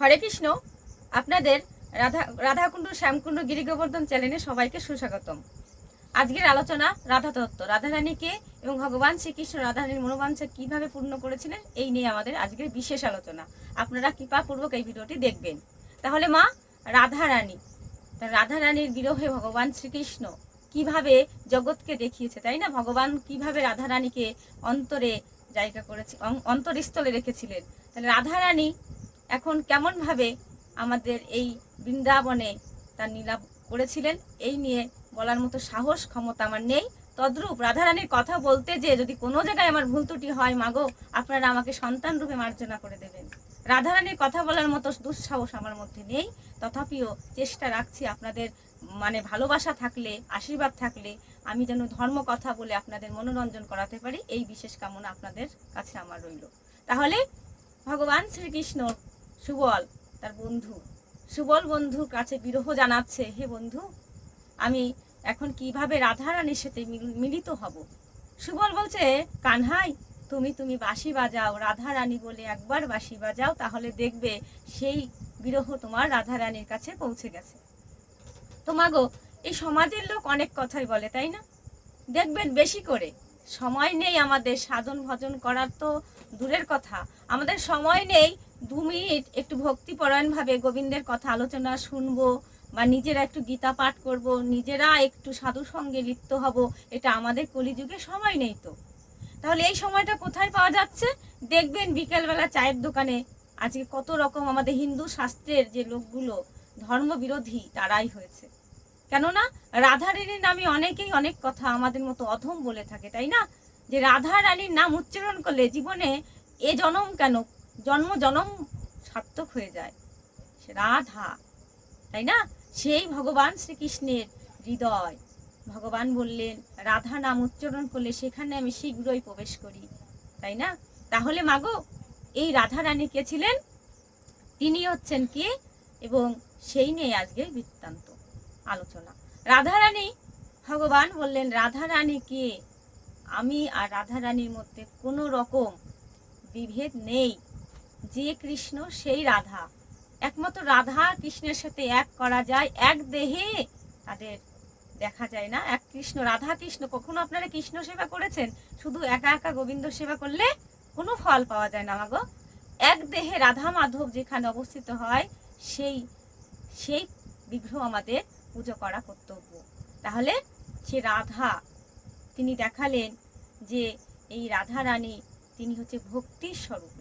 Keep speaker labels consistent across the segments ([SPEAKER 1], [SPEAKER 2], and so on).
[SPEAKER 1] হরে কৃষ্ণ। আপনাদের রাধা, রাধাকুণ্ড, শ্যামকুণ্ড, গিরিগোবর্ধন চ্যানেলে সবাইকে সুস্বাগতম। আজকের আলোচনা রাধা তত্ত্ব। রাধারানীকে এবং ভগবান শ্রীকৃষ্ণ রাধারানীর মনোবাঞ্ছা কীভাবে পূর্ণ করেছিলেন, এই নিয়ে আমাদের আজকের বিশেষ আলোচনা। আপনারা কৃপাপূর্বক এই ভিডিওটি দেখবেন। তাহলে মা, রাধারানী রাধারানীর বিরহে ভগবান শ্রীকৃষ্ণ কীভাবে জগৎকে দেখিয়েছে, তাই না? ভগবান কীভাবে রাধারানীকে অন্তরে জায়গা করেছে অন্তরস্থলে রেখেছিলেন। তাহলে রাধারানী এখন কেমনভাবে আমাদের এই বৃন্দাবনে তার নীলাভ করেছিলেন, এই নিয়ে বলার মতো সাহস, ক্ষমতা আমার নেই। তদ্রূপ রাধারানীর কথা বলতে যে যদি কোনো জায়গায় আমার ভুল ত্রুটি হয়, মাগো, আপনারা আমাকে সন্তান রূপে মার্জনা করে দেবেন। রাধারানীর কথা বলার মতো দুঃসাহস আমার মধ্যে নেই। তথাপিও চেষ্টা রাখছি আপনাদের মানে ভালোবাসা থাকলে, আশীর্বাদ থাকলে, আমি যেন ধর্ম কথা বলে আপনাদের মনোরঞ্জন করাতে পারি, এই বিশেষ কামনা আপনাদের কাছে আমার রইল। তাহলে ভগবান শ্রীকৃষ্ণ সুবল, তার বন্ধু। সুবল বন্ধুর কাছে বিরহ জানাচ্ছে, হে বন্ধু, আমি এখন কীভাবে রাধারানীর সাথে মিল- মিলিত হব? সুবল বলছে, কানহাই, তুমি তুমি বাঁশি বাজাও, রাধারানী বলে একবার বাঁশি বাজাও, তাহলে দেখবে সেই বিরহ তোমার রাধারানীর কাছে পৌঁছে গেছে। তো মাগো এই সমাজের লোক অনেক কথাই বলে, তাই না? দেখবেন বেশি করে। সময় নেই আমাদের সাধন ভজন করার তো দূরের কথা। আমাদের সময় নেই দু মিনিট একটু ভক্তিপরায়ণভাবে গোবিন্দের কথা আলোচনা শুনব বা নিজেরা একটু গীতা পাঠ করব, নিজেরা একটু সাধু সঙ্গে লিপ্ত হব, এটা আমাদের কলিযুগে সময় নেই তো। তাহলে এই সময়টা কোথায় পাওয়া যাচ্ছে? দেখবেন বিকেলবেলা চায়ের দোকানে আজকে কত রকম আমাদের হিন্দু শাস্ত্রের যে লোকগুলো ধর্মবিরোধী তারাই হয়েছে। কেননা রাধারানীর নামে অনেকেই অনেক কথা আমাদের মতো অধম বলে থাকে, তাই না? যে রাধা রানীর নাম উচ্চারণ করলে জীবনে এ জনম কেন? জন্ম জনম সার্থক হয়ে যায়। রাধা, তাই না? সেই ভগবান শ্রীকৃষ্ণের হৃদয়। ভগবান বললেন, রাধা নাম উচ্চারণ করলে সেখানে আমি শীঘ্রই প্রবেশ করি। তাই না? তাহলে মাগো, এই রাধা রানী কে ছিলেন? তিনি হচ্ছেন কে? এবং সেই নিয়ে আজকে বৃত্তান্ত আলোচনা। রাধারানী ভগবান বললেন রাধারানী কে? আমি আর রাধারানীর মধ্যে কোনো রকম বিভেদ নেই। যে কৃষ্ণ, সেই রাধা। একমাত্র রাধা কৃষ্ণের সাথে এক করা যায়, এক দেহে তাদের দেখা যায় না। এক কৃষ্ণ, রাধা কৃষ্ণ, কখনো আপনারা কৃষ্ণ সেবা করেছেন? শুধু একা একা গোবিন্দ সেবা করলে কোনো ফল পাওয়া যায় না, মাগো। এক দেহে রাধা মাধব যেখানে অবস্থিত হয়, সেই সেই বিগ্রহ আমাদের পুজো করা কর্তব্য। তাহলে সে রাধা, তিনি দেখালেন যে এই রাধা রানী, তিনি হচ্ছে ভক্তির স্বরূপিণী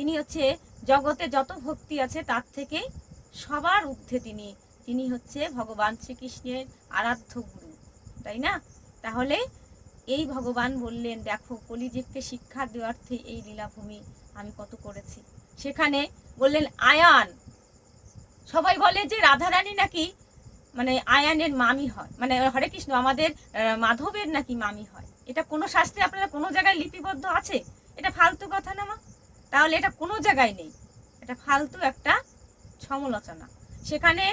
[SPEAKER 1] তিনি হচ্ছে জগতে যত ভক্তি আছে তার থেকে সবার ঊর্ধ্বে তিনি। তিনি হচ্ছে ভগবান শ্রীকৃষ্ণের আরাধ্য গুরু, তাই না? তাহলে এই ভগবান বললেন, দেখো কলিজীবকে শিক্ষা দেওয়ার্থে এই লীলাভূমি আমি কত করেছি। সেখানে বললেন, আয়ান। সবাই বলে যে রাধারানী নাকি মানে আয়ানের মামি হয় মানে হরে কৃষ্ণ, আমাদের মাধবের নাকি মামি হয়। এটা কোনো শাস্ত্রে আপনারা কোনো জায়গায় লিপিবদ্ধ আছে? এটা ফালতু কথা না মা। তাহলে এটা কোনো জায়গায় নেই। এটা ফালতু একটা সমালোচনা। সেখানে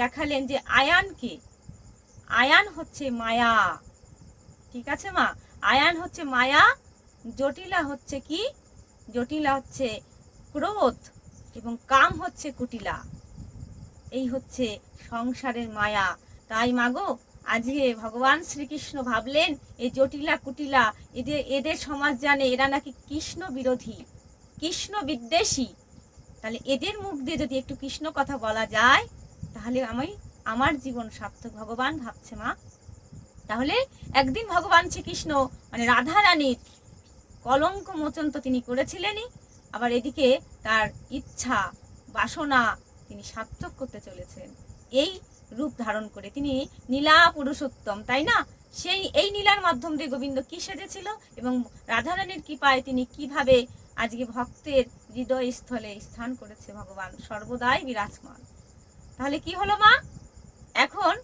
[SPEAKER 1] দেখালেন যে আয়ানকে আয়ান হচ্ছে মায়া। ঠিক আছে মা? আয়ান হচ্ছে মায়া, জটিলা হচ্ছে কি? জটিলা হচ্ছে ক্রোধ এবং কাম হচ্ছে কুটিলা। এই হচ্ছে সংসারের মায়া। তাই মাগো আজকে ভগবান শ্রীকৃষ্ণ ভাবলেন, এই জটিলা কুটিলা, এদের এদের সমাজ জানে এরা নাকি কৃষ্ণ বিরোধী। কৃষ্ণ বিদ্বেষী তাহলে এদের মুখ দিয়ে যদি একটু কৃষ্ণ কথা বলা যায়, তাহলে আমি আমার জীবন সার্থক ভগবান ভাবছে মা। তাহলে একদিন ভগবান শ্রীকৃষ্ণ মানে রাধা রানীর কলঙ্ক মোচন তো তিনি করেছিলেনই, আবার এদিকে তার ইচ্ছা, বাসনা তিনি সার্থক করতে চলেছেন। এই রূপ ধারণ করে তিনি নীলা পুরুষোত্তম, তাই না? সেই, এই নীলার মাধ্যম দিয়ে গোবিন্দ কি সেজেছিল এবং রাধারানীর কৃপায় তিনি কীভাবে আজকে ভক্তের হৃদয় স্থলে স্থান করেছে ভগবান। সর্বদাই বিরাজমান। তাহলে কি হলো মা? এখন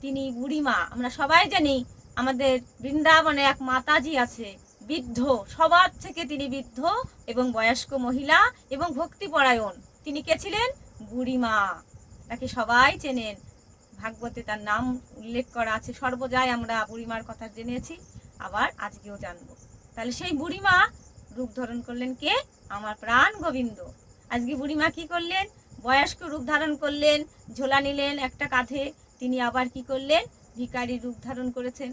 [SPEAKER 1] তিনি বুড়িমা, আমরা সবাই জানি আমাদের বৃন্দাবনে এক মাতাজি আছে, বৃদ্ধ। সবার থেকে তিনি বৃদ্ধ এবং বয়স্ক মহিলা এবং ভক্তিপরায়ণ। তিনি কে ছিলেন? বুড়িমা। তাকে সবাই চেনেন। ভাগবতে তার নাম উল্লেখ করা আছে। সর্বজায় আমরা বুড়িমার কথা জেনেছি, আবার আজকেও জানব। তাহলে সেই বুড়িমা রূপ ধারণ করলেন কে? আমার প্রাণ গোবিন্দ। আজকে বুড়িমা কি করলেন? বয়স্ক রূপ ধারণ করলেন, ঝোলা নিলেন একটা কাঁধে, তিনি আবার কি করলেন? ভিকারি রূপ ধারণ করেছেন।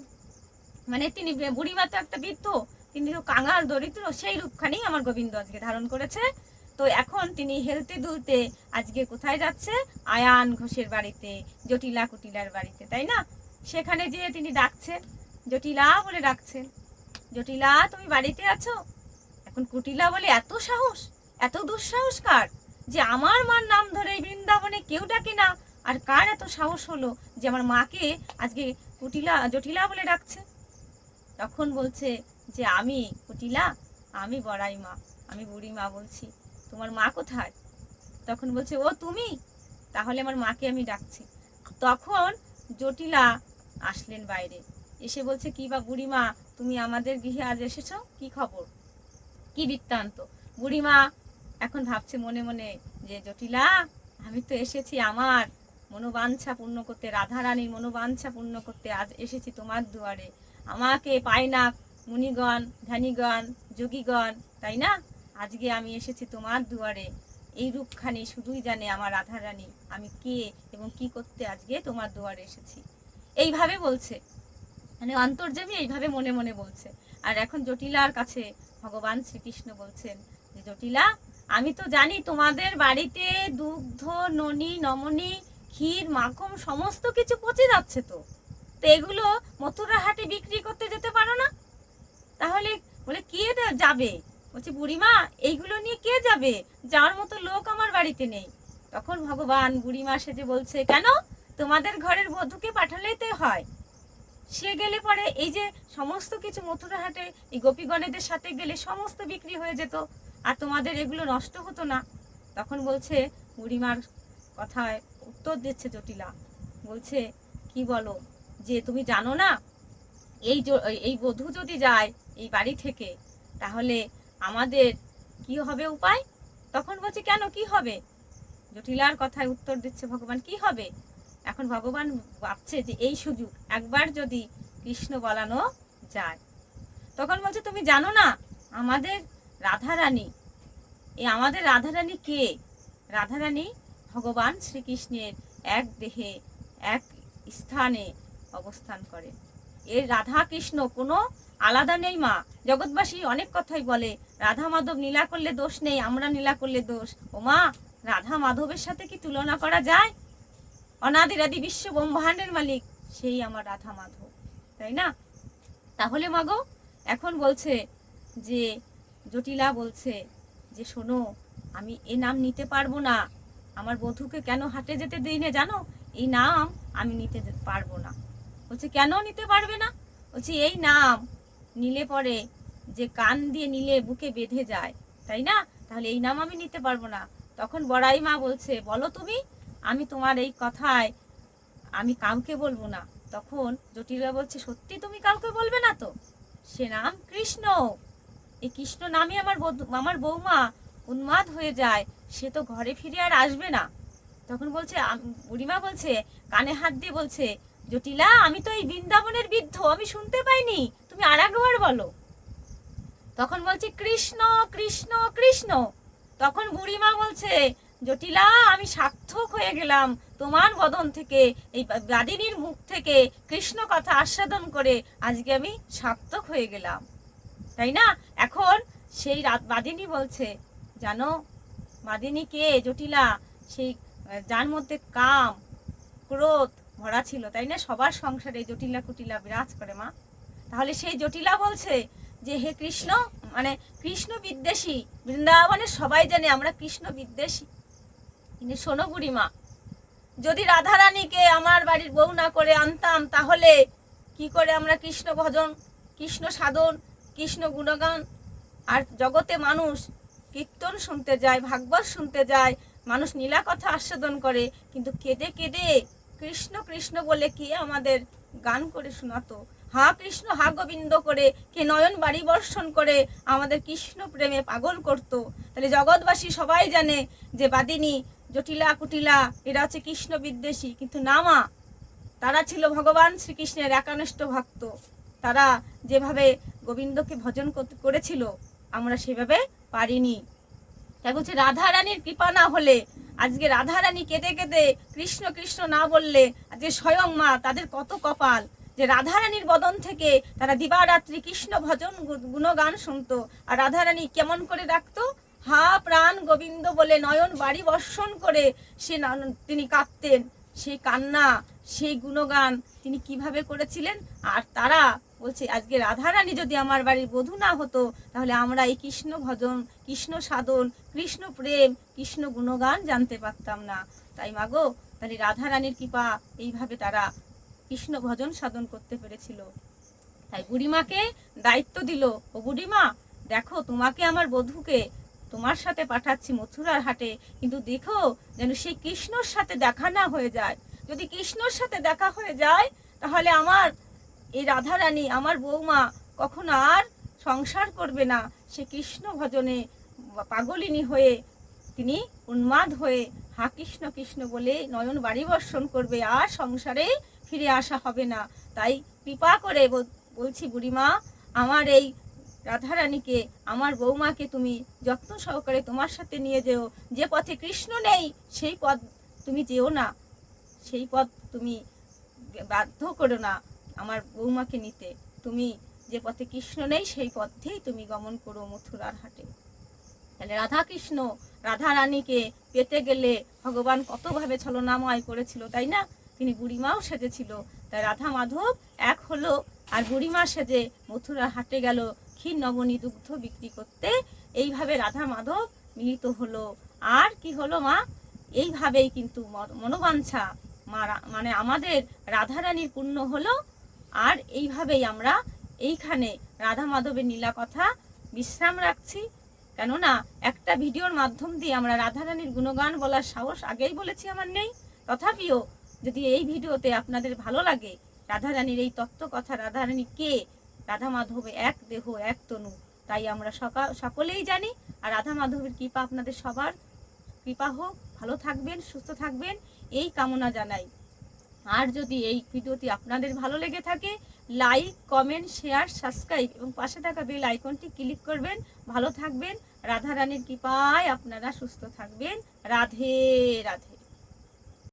[SPEAKER 1] মানে তিনি বুড়িমা তো একটা বৃদ্ধ, তিনি তো কাঙাল, দরিদ্র, সেই রূপখানি আমার গোবিন্দ আজকে ধারণ করেছে। তো এখন তিনি হেলতে দুলতে আজকে কোথায় যাচ্ছে? আয়ান ঘোষের বাড়িতে, জটিলা কুটিলার বাড়িতে, তাই না? সেখানে যেয়ে তিনি ডাকছেন, জটিলা বলে ডাকছেন, জটিলা, তুমি বাড়িতে আছো? এখন কুটিলা বলে এত সাহস, এত দুঃসাহস কার যে আমার মার নাম ধরে বৃন্দাবনে কেউ ডাকে না? আর কার এত সাহস হলো যে আমার মাকে আজকে কুটিলা, জটিলা বলে ডাকছে? তখন বলছে যে, আমি কুটিলা, আমি বড়াই মা, আমি বুড়ি মা বলছি, তোমার মা কোথায়? তখন বলছে, ও তুমি? তাহলে আমার মাকে আমি ডাকছি। তখন জটিলা আসলেন বাইরে। এসে বলছে, কি বা বুড়িমা তুমি আমাদের গৃহে আজ এসেছ? কি খবর? কি বৃত্তান্ত? বুড়িমা এখন ভাবছে মনে মনে যে, জটিলা, আমি তো এসেছি আমার মনোবাঞ্ছা পূর্ণ করতে রাধা রানীর মনোবাঞ্ছা পূর্ণ করতে আজ এসেছি তোমার দুয়ারে। আমাকে পায় না মুনিগণ, ধ্যানীগণ, যোগীগণ, তাই না? আজকে আমি এসেছি তোমার দুয়ারে। এই রূপখানি শুধুই জানে আমার রাধা রানী আমি কে এবং কি করতে আজকে তোমার দুয়ারে এসেছি। এইভাবে বলছে। মানে অন্তর্যামী এইভাবে মনে মনে বলছে। আর এখন জটিলার কাছে ভগবান শ্রীকৃষ্ণ বলছেন যে, জটিলা, আমি তো জানি তোমাদের বাড়িতে দুগ্ধ, ননি, নমনি, ক্ষীর, মাখন সমস্ত কিছু পচে যাচ্ছে তো। তো এগুলো মথুরা হাটে বিক্রি করতে যেতে পারো না? তাহলে বলে, কে যাবে? বলছে, বুড়িমা, এইগুলো নিয়ে কে যাবে? যাওয়ার মতো লোক আমার বাড়িতে নেই। তখন ভগবান বুড়িমা সেজে বলছে, কেন? তোমাদের ঘরের বধূকে পাঠালেই তো হয়। সে গেলে পরে এই যে সমস্ত কিছু মথুরা হাটে এই গোপীগণেদের সাথে গেলে সমস্ত বিক্রি হয়ে যেত, আর তোমাদের এগুলো নষ্ট হতো না? তখন বলছে, বুড়িমার কথায় উত্তর দিচ্ছে জটিলা। বলছে, কি বলো, যে তুমি জানো না, এই এই বধূ যদি যায় এই বাড়ি থেকে, তাহলে আমাদের কি হবে উপায়? তখন বলছে, কেন, কি হবে? জটিলার কথায় উত্তর দিচ্ছে ভগবান, কি হবে? এখন ভগবান ভাবছে যে এই সুযোগ একবার যদি কৃষ্ণ বলানো যায়। তখন বলছে, তুমি জানো না, আমাদের রাধারানী এই আমাদের রাধারানী কে? রাধারানী ভগবান শ্রীকৃষ্ণের এক দেহে, এক স্থানে অবস্থান করে। এর রাধা কৃষ্ণ কোনো আলাদা নেই মা। জগৎবাসী অনেক কথাই বলে, রাধা মাধব নীলা করলে দোষ নেই, আমরা নীলা করলে দোষ। ও মা, রাধা মাধবের সাথে কি তুলনা করা যায়? অনাদিরাদি বিশ্ব ব্রহ্মাণ্ডের মালিক, সেই আমার রাধা মাধব, তাই না? তাহলে মাগো, এখন বলছে যে, জটিলা বলছে যে, শোনো, আমি এ নাম নিতে পারব না। আমার বধূকে কেন হাটে যেতে দিই না জানো? এই নাম আমি নিতে পারব না। বলছে, কেন নিতে পারবে না? বলছে, এই নাম নিলে পরে যে কান দিয়ে নিলে বুকে বেঁধে যায়, তাই না? তাহলে এই নাম আমি নিতে পারব না। তখন বড়াই মা বলছে, বলো তুমি আমি তোমার এই কথায় আমি কাউকে বলব না। তখন জটিলা বলছে, সত্যি তুমি কাউকে বলবে না তো? সে নাম কৃষ্ণ। এই কৃষ্ণ নামে আমার আমার বৌমা উন্মাদ হয়ে যায়। সে তো ঘরে ফিরে আর আসবে না। তখন বলছে বুড়িমা বলছে, কানে হাত দিয়ে বলছে, জটিলা, আমি তো এই বৃন্দাবনের বৃদ্ধ, আমি শুনতে পাইনি। তুমি আর একবার বলো। তখন বলছে, কৃষ্ণ কৃষ্ণ কৃষ্ণ। তখন বুড়িমা বলছে জটিলা, আমি সার্থক হয়ে গেলাম। তোমার বদন থেকে, এই বাদিনীর মুখ থেকে কৃষ্ণ কথা আস্বাদন করে আজকে আমি সার্থক হয়ে গেলাম। তাই না? এখন সেই বাদিনী বলছে, জানো, বাদিনী কে? জটিলা, সেই, যার মধ্যে কাম, ক্রোধ ভরা ছিল, তাই না? সবার সংসারে জটিলা কুটিলা বিরাজ করে মা। তাহলে সেই জটিলা বলছে যে, হে কৃষ্ণ মানে কৃষ্ণ বিদ্বেষী, বৃন্দাবনে সবাই জানে আমরা কৃষ্ণ বিদ্বেষী। কিন্তু শোনো বুড়িমা, যদি রাধারানীকে আমার বাড়ির বউ না করে আনতাম, তাহলে কি করে আমরা কৃষ্ণ ভজন, কৃষ্ণ সাধন, কৃষ্ণ গুণগান? আর জগতে মানুষ কীর্তন শুনতে যায়, ভাগবত শুনতে যায়, মানুষ নীলা কথা আস্বাদন করে, কিন্তু কেঁদে কেঁদে কৃষ্ণ কৃষ্ণ বলে কে আমাদের গান করে শোনাতো? হা কৃষ্ণ, হা গোবিন্দ করে কে নয়ন বাড়ি বর্ষণ করে আমাদের কৃষ্ণ প্রেমে পাগল করত? তাহলে জগৎবাসী সবাই জানে যে বাদিনী জটিলা কুটিলা, এরা হচ্ছে কৃষ্ণ বিদ্বেষী। কিন্তু না মা, তারা ছিল ভগবান শ্রীকৃষ্ণের একানিষ্ঠ ভক্ত। তারা যেভাবে গোবিন্দকে ভজন করেছিল, আমরা সেভাবে পারিনি। তাই বলছে রাধা রানীর কৃপা না হলে, আজকে রাধা রানী কেঁদে কেঁদে কৃষ্ণ কৃষ্ণ না বললে আজকে স্বয়ং মা, তাদের কত কপাল। যে রাধা রানীর বদন থেকে তারা দিবারাত্রি কৃষ্ণ ভজন গুণগান শুনতো, আর রাধা রানী কেমন করে ডাকতো? হা প্রাণ গোবিন্দ বলে নয়ন বাড়ি বর্ষণ করে সে তিনি কাঁদতেন। সেই কান্না সেই গুণগান তিনি কীভাবে করেছিলেন? আর তারা বলছে, আজকে রাধারানী যদি আমার বাড়ির বধূ না হতো, তাহলে আমরা এই কৃষ্ণ ভজন, কৃষ্ণ সাধন, কৃষ্ণ প্রেম, কৃষ্ণ গুণগান জানতে পারতাম না। তাই মাগো তাহলে রাধারানীর কৃপা, এইভাবে তারা কৃষ্ণ ভজন সাধন করতে পেরেছিল। তাই বুড়িমাকে দায়িত্ব দিল, ও বুড়িমা, দেখো তোমাকে আমার বধূকে তোমার সাথে পাঠাচ্ছি মথুরার হাটে, কিন্তু দেখো যেন সেই কৃষ্ণর সাথে দেখা না হয়ে যায়। যদি কৃষ্ণর সাথে দেখা হয়ে যায়, তাহলে আমার এই রাধারানী, আমার বৌমা কখনো আর সংসার করবে না। সে কৃষ্ণ ভজনে পাগলিনী হয়ে তিনি উন্মাদ হয়ে হা কৃষ্ণ কৃষ্ণ বলে নয়ন বাড়ি বর্ষণ করবে, আর সংসারে ফিরে আসা হবে না। তাই কৃপা করে বলছি বুড়িমা, আমার এই রাধারানীকে, আমার বৌমাকে তুমি যত্ন সহকারে তোমার সাথে নিয়ে যেও। যে পথে কৃষ্ণ নেই, সেই পথ তুমি যেও না। সেই পথ তুমি বাধ্য করো না আমার বৌমাকে নিতে। তুমি যে পথে কৃষ্ণ নেই, সেই পথেই তুমি গমন করো মথুরার হাটে। তাহলে রাধা কৃষ্ণ রাধা রানীকে পেতে গেলে ভগবান কতভাবে ছলনাময় করেছিল, তাই না? তিনি বুড়িমাও সেজেছিল। তাই রাধা মাধব এক হলো আর বুড়িমা সেজে মথুরার হাটে গেল। ক্ষীর নবনী দুগ্ধ বিক্রি করতে এইভাবে রাধা মাধব মিলিত হলো। আর কি হলো মা? এইভাবেই কিন্তু মনোবাঞ্ছা মানে আমাদের রাধারানীর পূর্ণ হলো। আর এইভাবেই আমরা এইখানে রাধা মাধবের নীলা কথা বিশ্রাম রাখছি। কেননা একটা ভিডিওর মাধ্যম দিয়ে আমরা রাধারানীর গুণগান বলার সাহস আগেই বলেছি আমার নেই। তথাপিও যদি এই ভিডিওতে আপনাদের ভালো লাগে, রাধারানীর এই তত্ত্ব কথা রাধারানী কে? রাধা মাধব এক দেহ, এক তনু। তাই আমরা সকা, সকলেই জানি, আর রাধা মাধবের কৃপা আপনাদের সবার। কৃপা হোক, ভালো থাকবেন, সুস্থ থাকবেন, এই কামনা জানাই। আর যদি এই ভিডিওটি আপনাদের ভালো লেগে থাকে, লাইক, কমেন্ট, শেয়ার, সাবস্ক্রাইব এবং পাশে থাকা বেল আইকনটি ক্লিক করবেন। ভালো থাকবেন রাধা রানীর কৃপায় আপনারা সুস্থ থাকবেন। রাধে রাধে।